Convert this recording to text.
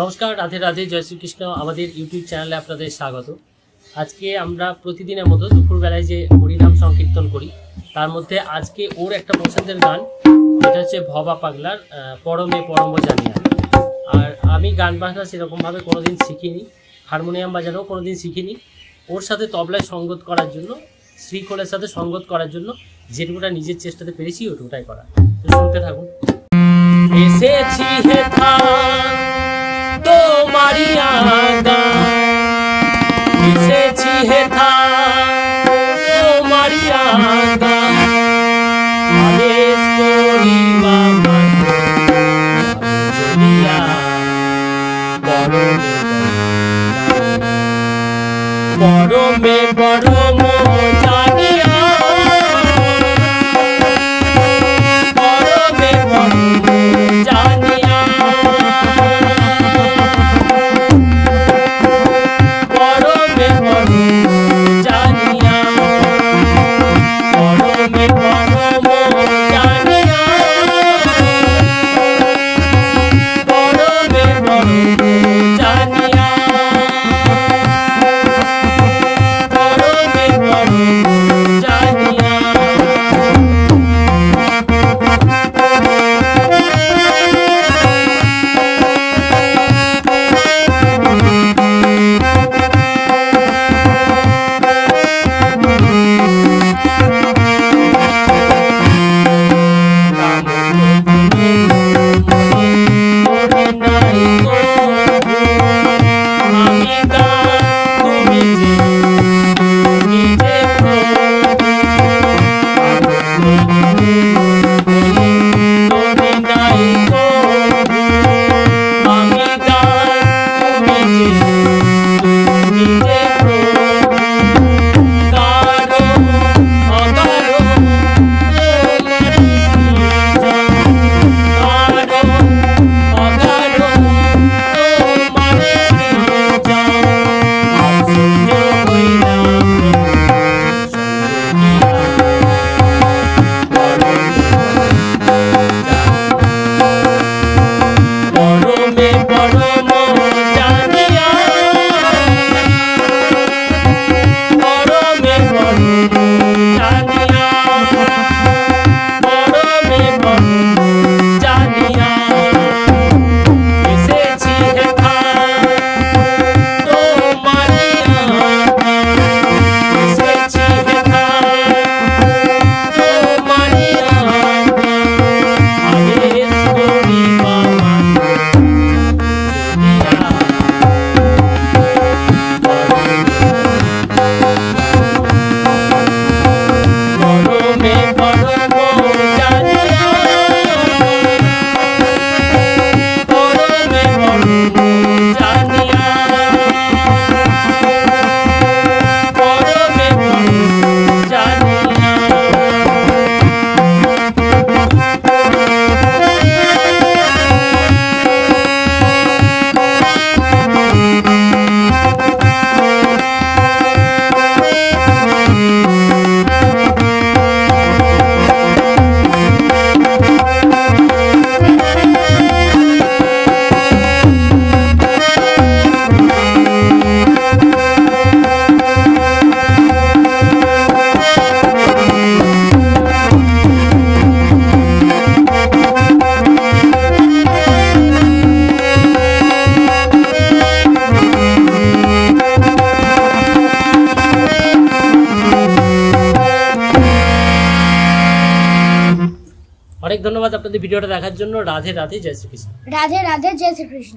নমস্কার, রাধে রাধে, জয় শ্রীকৃষ্ণ। আমাদের ইউটিউব চ্যানেলে আপনাদের স্বাগত। আজকে আমরা প্রতিদিনের মতো দুপুরবেলায় যে হরিনাম সংকীর্তন করি, তার মধ্যে আজকে ওর একটা পছন্দের গান এটা হচ্ছে ভবা পাগলার পরমে পরম জানিয়া। আর আমি গান বাজনা সেরকমভাবে কোনোদিন শিখিনি, হারমোনিয়াম বাজানোও কোনোদিন শিখিনি। ওর সাথে তবলায় সঙ্গত করার জন্য, শ্রীখোলের সাথে সঙ্গত করার জন্য যেটুকুটা নিজের চেষ্টাতে পেরেছি, ওটুকুটাই করা। তো শুনতে থাকুন। এসেছি হে তারি আদা মিশেছি হেথা তোমারি আদা আদেশ করি বাবা চলিয়া বড় বড় অনেক ধন্যবাদ আপনাদের ভিডিওটা দেখার জন্য। রাধে রাধে জয় শ্রীকৃষ্ণ। রাধে রাধে জয় শ্রীকৃষ্ণ।